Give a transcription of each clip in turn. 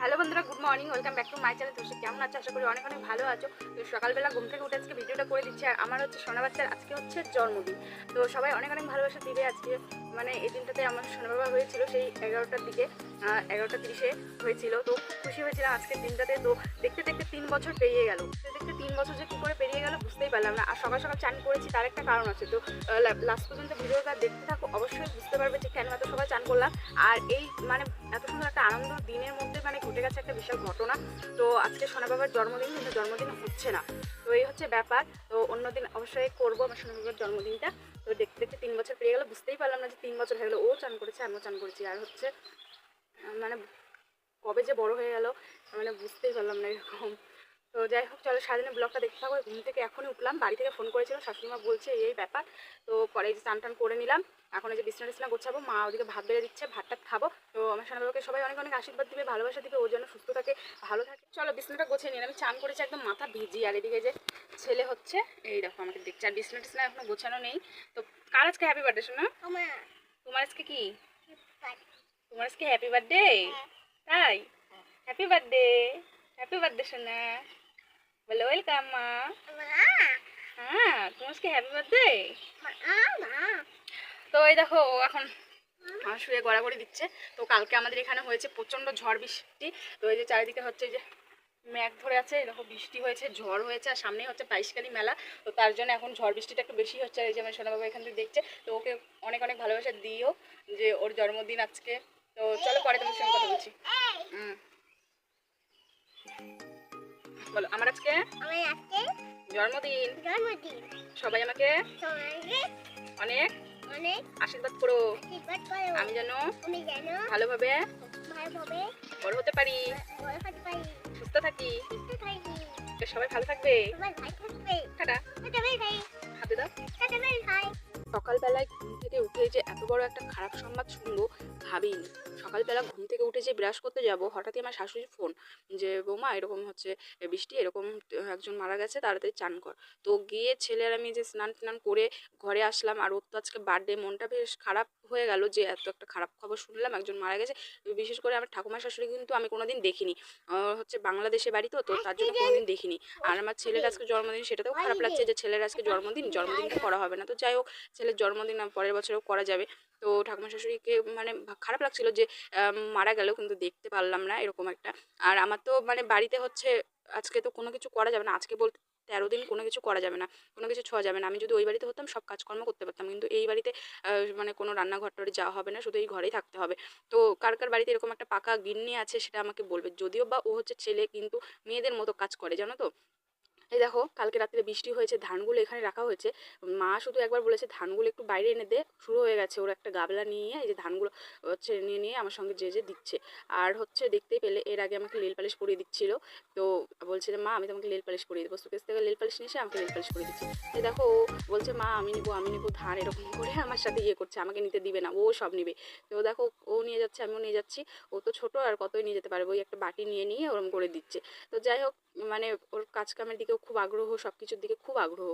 Hello বন্ধুরা, good morning, welcome back to my channel. তোমরা কেমন আছো? আশা করি অনেক অনেক ভালো আছো। তো সকালবেলা ঘুম থেকে উঠে আজকে ভিডিওটা করে দিচ্ছি, আর আমার হচ্ছে সোনা বাচ্চার আজকে হচ্ছে জন্মদিন। তো সবাই অনেক অনেক ভালোবাসা দিবে আজকে। মানে এই দিনটাতে আমার সোনা বাবা হয়েছিল, সেই এগারোটার দিকে এগারোটা তিরিশে হয়েছিল। তো খুশি হয়েছিলাম আজকের দিনটাতে। তো দেখতে দেখতে তিন বছর পেরিয়ে গেল। দেখতে তিন বছর যে কী করে পেরিয়ে গেল বুঝতেই পারলাম না। আর সকাল সকাল চান করেছি, তার একটা কারণ আছে। তো লাস্ট পর্যন্ত ভিডিওটা দেখতে থাকো, অবশ্যই বুঝতে পারবে যে কেন এত সকাল চান করলাম। আর এই মানে এত সুন্দর একটা আনন্দ দিনের মধ্যে মানে ঘটে গেছে একটা বিশাল ঘটনা। তো আজকে সোনা বাবার জন্মদিন, কিন্তু জন্মদিন হচ্ছে না। তো এই হচ্ছে ব্যাপার। তো অন্যদিন অবশ্যই করব আমার সোনা বাবার জন্মদিনটা। তো দেখতে দেখতে তিন বছর পেরিয়ে গেলো, বুঝতেই পারলাম না যে তিন বছর হয়ে গেলো। ও চান করেছে, আমিও চান করেছি। আর হচ্ছে মানে কবে যে বড় হয়ে গেল মানে বুঝতেই পারলাম না এরকম। তো যাই হোক চলো সারাদিনের ব্লগটা দেখতে থাকো। ঘুম থেকে এখনই উঠলাম। বাড়ি থেকে ফোন করেছিল শাশুড়িমা বলছে এই ব্যাপার। তো পরে যে চান টান করে নিলাম। এখন এই যে বিছনা টিছনা গোছাবো মা ওদিকে ভাত বেড়ে দিচ্ছে ভাতটা খাব। তো আমার বাবাকে সবাই অনেক অনেক আশীর্বাদ দিবে ভালোবাসা দিবে ওর জন্য সুস্থ থাকে ভালো থাকে। চলো বিছনাটা গোছিয়ে নিন আমি চান করেছি একদম মাথা ভিজি আর এদিকে যে ছেলে হচ্ছে এই দেখো আমাকে দেখছে। আর বিছনা টিছনা এখনও গোছানো নেই। তো কার আজকে হ্যাপি বার্থডে শোনা? তোমার। আজকে কি? তোমার আজকে হ্যাপি বার্থডে তাই? হ্যাপি বার্থডে হ্যাপি বার্থডে সোনা। বলো ওয়েলকাম মা হ্যাঁ তোমার আজকে হ্যাপি বার্থডে তো এই দেখো ও এখন শুয়ে গড়াগড়ি দিচ্ছে। তো কালকে আমাদের এখানে হয়েছে প্রচণ্ড ঝড় বৃষ্টি। তো এই যে চারিদিকে হচ্ছে যে মেঘ ধরে আছে এই দেখো বৃষ্টি হয়েছে ঝড় হয়েছে আর সামনেই হচ্ছে বাইশকালী মেলা। তো তার জন্য এখন ঝড় বৃষ্টিটা একটু বেশি হচ্ছে। আর এই যে আমার সোনাবাবা এখান থেকে দেখছে তো ওকে অনেক অনেক ভালোবাসা দিও যে ওর জন্মদিন আজকে। তো চলো পরে তোমার সঙ্গে কথা বলছি। হুম। বলো আমার আজকে জন্মদিন। সবাই আমাকে অনেক আশীর্বাদ করো। আমি যেন ভালোভাবে বড় হতে পারি। সুস্থ থাকি। তো সবাই ভালো থাকবে। টাটা। হাতে দাও। সকালবেলায় ঘুম থেকে উঠে যে এত বড় একটা খারাপ সংবাদ শুনব ভাবিনি। সকালবেলা ঘুম থেকে উঠে যে ব্রাশ করতে যাব হঠাৎই আমার শাশুড়ির ফোন যে বৌমা এরকম হচ্ছে বৃষ্টি এরকম একজন মারা গেছে তাড়াতাড়ি চান কর। তো গিয়ে ছেলের আমি যে স্নান টান করে ঘরে আসলাম আর ওর তো আজকে বার্থডে মনটা বেশ খারাপ হয়ে গেল যে এত একটা খারাপ খবর শুনলাম একজন মারা গেছে। বিশেষ করে আমার ঠাকুমা শাশুড়ি কিন্তু আমি কোনোদিন দেখিনি। হচ্ছে বাংলাদেশে বাড়ি তো তো তার জন্য কোনোদিন দেখিনি। আর আমার ছেলের আজকে জন্মদিন সেটাতেও খারাপ লাগছে যে ছেলের আজকে জন্মদিন জন্মদিনটা করা হবে না। তো যাই হোক ছেলের জন্মদিন পরের বছরও করা যাবে। তো ঠাকুমা শাশুড়িকে মানে খারাপ লাগছিল যে মারা গেল কিন্তু দেখতে পারলাম না এরকম একটা। আর আমার তো মানে বাড়িতে হচ্ছে, আজকে তো কোনো কিছু করা যাবে না। আজকে বলতে তেরো দিন কোনো কিছু করা যাবে না, কোনো কিছু ছোঁয়া যাবে না। আমি যদি ওই বাড়িতে হতাম, সব কাজকর্ম করতে পারতাম। কিন্তু এই বাড়িতে মানে কোনো রান্নাঘর টরে যাওয়া হবে না, শুধু এই ঘরেই থাকতে হবে। তো কার কার বাড়িতে এরকম একটা পাকা গিন্নি আছে, সেটা আমাকে বলবে। যদিও বা ও হচ্ছে ছেলে, কিন্তু মেয়েদের মতো কাজ করে, জানো তো? এই দেখো, কালকে রাত্রে বৃষ্টি হয়েছে, ধানগুলো এখানে রাখা হয়েছে। মা শুধু একবার বলেছে, ধানগুলো একটু বাইরে এনে দে। শুরু হয়ে গেছে ওর একটা গাবলা নিয়ে, এই যে ধানগুলো হচ্ছে নিয়ে নিয়ে আমার সঙ্গে যে যে দিচ্ছে। আর হচ্ছে দেখতেই পেলে, এর আগে আমাকে লেল পালিশ পরিয়ে দিচ্ছিল। তো বলছে যে, মা, আমি তোমাকে লেল পালিশ পরিয়ে দেবো। সুকেশ থেকে লেল পালিশ নিয়ে এসে আমাকে লেল পালিশ পরিয়ে দিচ্ছে। এই দেখো, ও বলছে, মা, আমি নিবো আমি নিবো ধান। এরকম করে আমার সাথে ইয়ে করছে, আমাকে নিতে দিবে না, ও সব নিবে। তো দেখো, ও নিয়ে যাচ্ছে, আমিও নিয়ে যাচ্ছি। ও তো ছোটো, আর কতই নিয়ে যেতে পারবে? ওই একটা বাটি নিয়ে নিয়ে ওরম করে দিচ্ছে। তো যাই হোক মানে ওর কাজ কামের দিকেও খুব আগ্রহ সব কিছুর দিকে খুব আগ্রহ।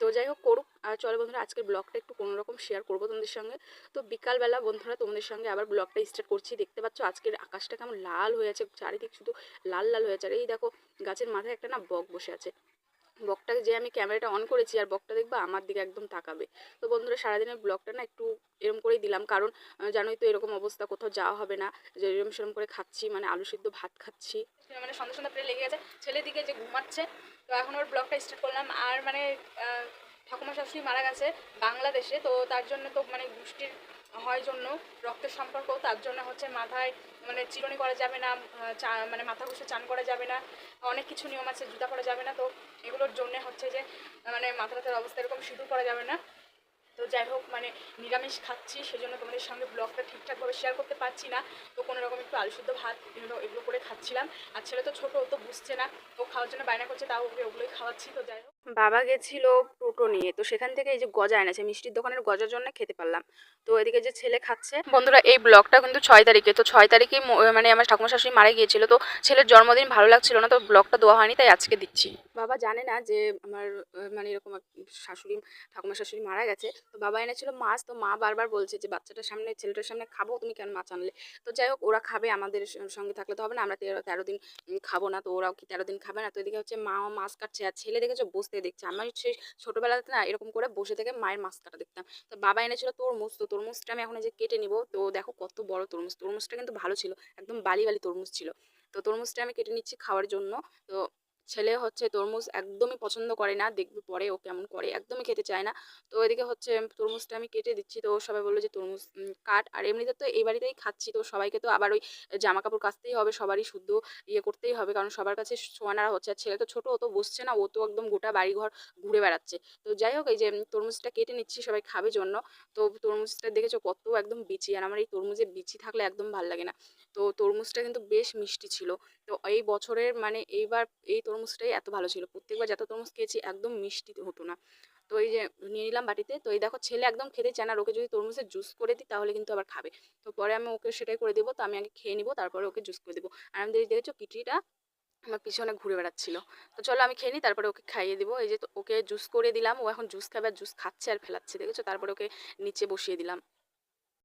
তো যাই হোক, করুক। আর চলো বন্ধুরা, আজকের ব্লগটা একটু কোনো রকম শেয়ার করব তোমাদের সঙ্গে। তো বিকালবেলা বন্ধুরা, তোমাদের সঙ্গে আবার ব্লগটা স্টার্ট করছি। দেখতে পাচ্ছ আজকের আকাশটা কেমন লাল হয়ে আছে, চারিদিক শুধু লাল লাল হয়ে আছে। আর এই দেখো, গাছের মাথায় একটা না বক বসে আছে। বকটাকে যে আমি ক্যামেরাটা অন করেছি আর বকটা দেখবা আমার দিকে একদম তাকাবে। তো বন্ধুরা, সারাদিনের ব্লগটা না একটু এরম করেই দিলাম। কারণ জানোই তো এরকম অবস্থা, কোথাও যাওয়া হবে না। যে এরম সেরম করে খাচ্ছি মানে আলু সিদ্ধ ভাত খাচ্ছি। মানে সন্ধ্যা সন্ধ্যা প্রায় লেগে গেছে। ছেলের দিকে যে ঘুমাচ্ছে, তো এখন ওর ব্লগটা স্টার্ট করলাম। আর মানে ঠাকুমা শাশুড়ি মারা গেছে বাংলাদেশে, তো তার জন্য তো মানে গোষ্ঠীর হয় জন্য, রক্তের সম্পর্ক, তার জন্য হচ্ছে মাথায় মানে চিরুনি করা যাবে না চা মানে মাথা ঘুষে চান করা যাবে না, অনেক কিছু নিয়ম আছে, জুতা করা যাবে না, তো এগুলোর জন্য হচ্ছে যে মানে মাথা ব্যথার অবস্থা এরকম সিঁদুর করা যাবে না। তো যাই হোক মানে নিরামিষ খাচ্ছি, সেজন্য তোমাদের সঙ্গে ব্লগটা ঠিকঠাকভাবে শেয়ার করতে পারছি না। তো কোনো রকম একটু আলু শুদ্ধ ভাত, এগুলো করে খাচ্ছিলাম। আর ছেলে তো ছোটো তো বুঝছে না। ও খাওয়ার জন্য বায়না করছে, তাও ওকে ওগুলোই খাওয়াচ্ছি, তো যাই হোক। বাবা গেছিল টোটো নিয়ে। তো সেখান থেকে এই যে গজা এনেছে, মিষ্টির দোকানের গজার জন্য খেতে পারলাম। তো এদিকে যে ছেলে খাচ্ছে, বন্ধুরা এই ব্লগটা কিন্তু ছয় তারিখে। তো ছয় তারিখে মানে আমার ঠাকুমা শাশুড়ি মারা গিয়েছিল। তো ছেলের জন্মদিন ভালো লাগছিল না, তো ব্লগটা দেওয়া হয়নি, তাই আজকে দিচ্ছি। বাবা জানে না যে আমার মানে এরকম শাশুড়ি ঠাকুমা শাশুড়ি মারা গেছে। তো বাবা এনেছিল মাছ, তো মা বারবার বলছে যে, বাচ্চাটার সামনে, ছেলেটার সামনে খাব, তুমি কেন মাছ আনলে? তো যাই হোক, ওরা খাবে, আমাদের সঙ্গে থাকলে তো হবে না, আমরা তেরো তেরো দিন খাব না, তো ওরাও কি তেরো দিন খাবে না? তো এদিকে হচ্ছে মাও মাছ কাটছে, আর ছেলে দেখেছ বসতে দেখছে আমার সেই ছোটোবেলাতে না এরকম করে বসে থেকে মায়ের মাছ কাটা দেখতাম। তো বাবা এনেছিল তরমুজ, তো তরমুজটা আমি এখন যে কেটে নিব, তো দেখো কত বড় তরমুজ। তরমুজটা কিন্তু ভালো ছিল, একদম বালি বালি তরমুজ ছিল। তো তরমুজটা আমি কেটে নিচ্ছি খাওয়ার জন্য। তো ছেলে হচ্ছে তরমুজ একদমই পছন্দ করে না, দেখবে পরে ও কেমন করে, একদমই খেতে চায় না। তো এদিকে হচ্ছে তরমুজটা আমি কেটে দিচ্ছি, তো সবাই বলল যে তরমুজ কাট। আর এমনিতে তো এই বাড়িতেই খাচ্ছি, তো সবাইকে তো আবার ওই জামা কাপড় কাচতেই হবে, সবারই শুদ্ধ ইয়ে করতেই হবে, কারণ সবার কাছে সোয়ানারা হচ্ছে, আর ছেলে তো ছোটো, ও তো বসছে না, ও তো একদম গোটা বাড়িঘর ঘুরে বেড়াচ্ছে। তো যাই হোক, এই যে তরমুজটা কেটে নিচ্ছি, সবাই খাবে জন্য। তো তরমুজটা দেখেছ কত একদম বিচি, আর আমার এই তরমুজের বিচি থাকলে একদম ভালো লাগে না। তো তরমুজটা কিন্তু বেশ মিষ্টি ছিল। তো এই বছরের মানে এইবার এই তরমুজটাই এত ভালো ছিল। প্রত্যেকবার যত তরমুজ খেয়েছি একদম মিষ্টি হতো না। তো এই যে নিয়ে নিলাম বাটিতে, তো এই দেখো ছেলে একদম খেতে চায় না। ওকে যদি তরমুজের জুস করে দিই তাহলে কিন্তু আবার খাবে। তো পরে আমি ওকে সেটাই করে দেবো। তো আমি আগে খেয়ে নিবো, তারপরে ওকে জুস করে দেবো। আর আমি দেখি- দেখেছ কিটিটা আমার পিছনে ঘুরে বেড়াচ্ছিল। তো চলো আমি খেয়ে নিই, তারপরে ওকে খাইয়ে দিবো। এই যে ওকে জুস করে দিলাম। ও এখন জুস খাবে আর জুস খাচ্ছে আর ফেলাচ্ছে, দেখেছ? তারপরে ওকে নিচে বসিয়ে দিলাম।